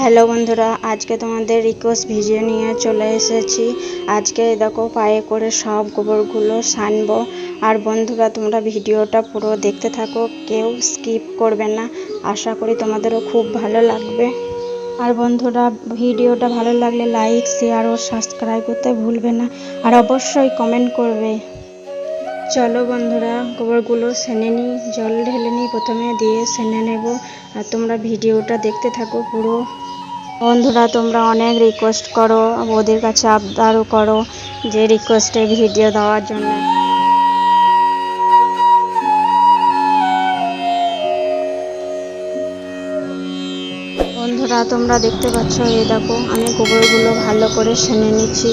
Hello বন্ধুরা, আজকে তোমাদের রিকোয়েস্ট ভিডিও নিয়ে চলে এসেছি। আজকে দেখো পায়ে করে সব গোবরগুলো সানবো। আর বন্ধুরা, তোমরা ভিডিওটা পুরো দেখতে থাকো, কেউ স্কিপ করবে না। আশা করি তোমাদেরও খুব ভালো লাগবে। আর বন্ধুরা, ভিডিওটা ভালো লাগলে লাইক শেয়ার ও সাবস্ক্রাইব করতে ভুলবে না। আর অবশ্যই কমেন্ট করবে। চলো বন্ধুরা, গোবরগুলো সেনে নিই জল ঢেলে নিই প্রথমে দিয়ে সেনে নেব। আর তোমরা ভিডিওটা দেখতে থাকো পুরো। বন্ধুরা, তোমরা অনেক রিকোয়েস্ট করো, ওদের কাছে আবদারও করো যে রিকোয়েস্টে ভিডিও দেওয়ার জন্য। বন্ধুরা, তোমরা দেখতে পাচ্ছ, এই দেখো, আমি গোবরগুলো ভালো করে সেনে নিচ্ছি।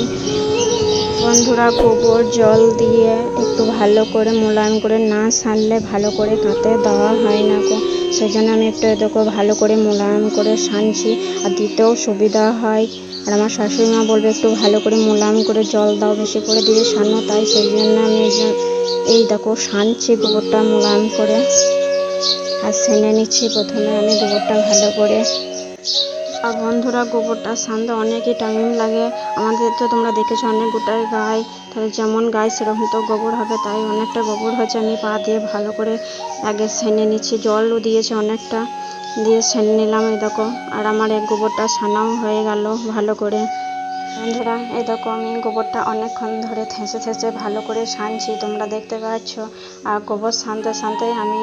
বন্ধুরা গোবর জল দিয়ে একটু ভালো করে মোলায়েম করে না সানলে ভালো করে কাঁতে দেওয়া হয় না গো। সেই জন্য আমি একটু দেখো ভালো করে মোলায়েম করে সানছি আর দিতেও সুবিধা হয়। আর আমার শাশুড়ি মা বলবে একটু ভালো করে মোলায়েম করে জল দাও, বেশি করে দিয়ে সানো তাই সেই জন্য আমি এই দেখো সানছি গোবরটা মোলায়েম করে। আর সেনে নিচ্ছি প্রথমে আমি গোবরটা ভালো করে। আর বন্ধুরা, গোবরটা সানতে অনেকই টাইম লাগে। আমাদের তো তোমরা দেখেছ অনেক গোটাই গায়ে তাহলে যেমন গায়ে সেরকম তো গোবর হবে। তাই অনেকটা গোবর হয়েছে। আমি পা দিয়ে ভালো করে আগে সেনে নিচ্ছি। জলও দিয়েছে অনেকটা। দিয়ে সেনে নিলাম, এই দেখো। আর আমার এক গোবরটা সানাও হয়ে গেল ভালো করে। বন্ধুরা দেখো আমি গোবরটা অনেকক্ষণ ধরে থেঁচে থেঁচে ভালো করে সানছি, তোমরা দেখতে পাচ্ছ। আর গোবর সানতে সানতে আমি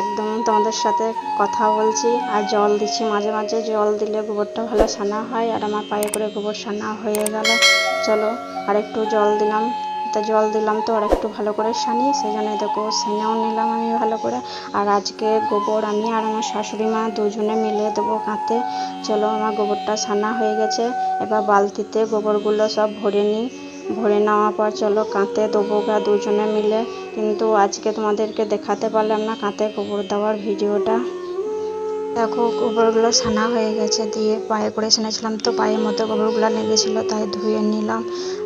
একদম তোমাদের সাথে কথা বলছি আর জল দিচ্ছি মাঝে মাঝে। জল দিলে গোবরটা ভালো সানা হয় আর আমার পায়ে করে গোবর সানা হয়ে গেল। চলো আর একটু জল দিলাম। তা জল দিলাম তো আর একটু ভালো করে সানি সেই জন্য দেখো সেনেও নিলাম আমি ভালো করে। আর আজকে গোবর আমি আর আমার শাশুড়ি মা দুজনে মিলে দেবো কাঁতে চলো আমার গোবরটা সানা হয়ে গেছে, এবার বালতিতে গোবরগুলো সব ভরে নিই। ভরে নেওয়ার পর চলো কাঁতে দেবো গা দুজনে মিলে। কিন্তু আজকে তোমাদেরকে দেখাতে পারলাম না কাঁতে গোবর দেওয়ার ভিডিওটা। দেখো গোবরগুলো সানা হয়ে গেছে। দিয়ে পায়ে করে সেনেছিলাম তো পায়ের মধ্যে গোবরগুলো লেগেছিলো, তাই ধুয়ে নিলাম।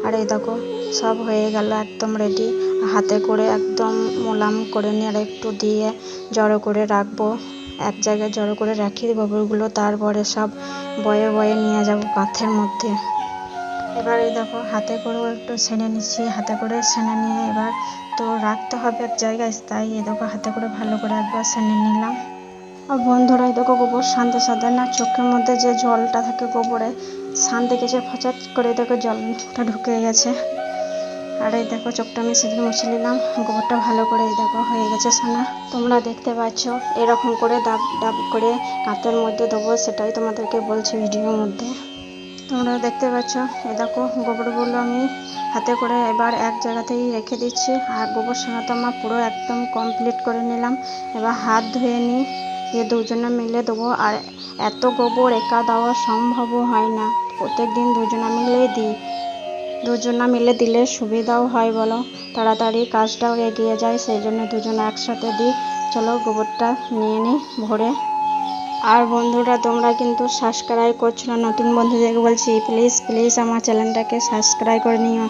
আর এই দেখো, সব হয়ে গেল একদম রেডি হাতে করে একদম মোলাম করে নিয়ে আর একটু দিয়ে জড়ো করে রাখব। এক জায়গায় জড়ো করে রাখি গোবরগুলো তারপরে সব বয়ে বয়ে নিয়ে যাব কাঁথের মধ্যে। এবার এই দেখো, হাতে করেও একটু সেনে নিচ্ছি। হাতে করে সেনে নিয়ে এবার তো রাখতে হবে এক জায়গায়, তাই এই দেখো, হাতে করে ভালো করে একবার সেনে নিলাম। আর বন্ধুরা দেখো গোবর শান্তে সাথে না চোখের মধ্যে যে জলটা থাকে গোবরে শান্তি গেছে ফচাত করে দেখো জলটা ঢুকে গেছে। আর এই দেখো চোখটা আমি সেদিন মুছে নিলাম, গোবরটা ভালো করে এই দেখো হয়ে গেছে সোনা। তোমরা দেখতে পাচ্ছ, এরকম করে ডাব ডাব করে কাঁতের মধ্যে দেবো সেটাই তোমাদেরকে বলছি ভিডিওর মধ্যে। তোমরা দেখতে পাচ্ছ এ দেখো গোবরগুলো আমি হাতে করে এবার এক জায়গাতেই রেখে দিচ্ছি। আর গোবর সোনা তো আমার পুরো একদম কমপ্লিট করে নিলাম। এবার হাত ধুয়ে নিই। দিয়ে দুজনে মিলে দেবো। আর এত গোবর একা দেওয়া সম্ভবও হয় না। প্রত্যেক দিন দুজনে মিলেই দিই দুজনা মিলে দিলে সুবিধাও হয় বলো। তাড়াতাড়ি কাজটাও এগিয়ে যায় সেই জন্য দুজনে একসাথে দিই চলো গোবরটা নিয়ে নিই ভরে। আর বন্ধুরা, তোমরা কিন্তু সাবস্ক্রাইব করছ না? নতুন বন্ধুদেরকে বলছি প্লিজ প্লিজ আমার চ্যানেলটাকে সাবস্ক্রাইব করে নিও।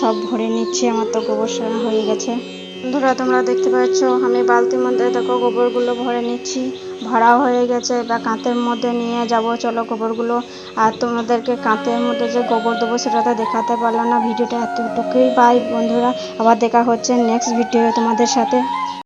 সব ভরে নিচ্ছি, আমার তো গোবর সারা হয়ে গেছে। বন্ধুরা, তোমরা দেখতে পাচ্ছ, আমি বালতির মধ্যে দেখো গোবরগুলো ভরে নিচ্ছি ভরা হয়ে গেছে বা কাঁতের মধ্যে নিয়ে যাব, চলো গোবরগুলো। আর তোমাদেরকে কাঁতের মধ্যে যে গোবর দেবো, সেটা তো দেখাতে পারলাম না, ভিডিওটা এতটুকুই। পাই বন্ধুরা, আবার দেখা হচ্ছে নেক্সট ভিডিও তোমাদের সাথে।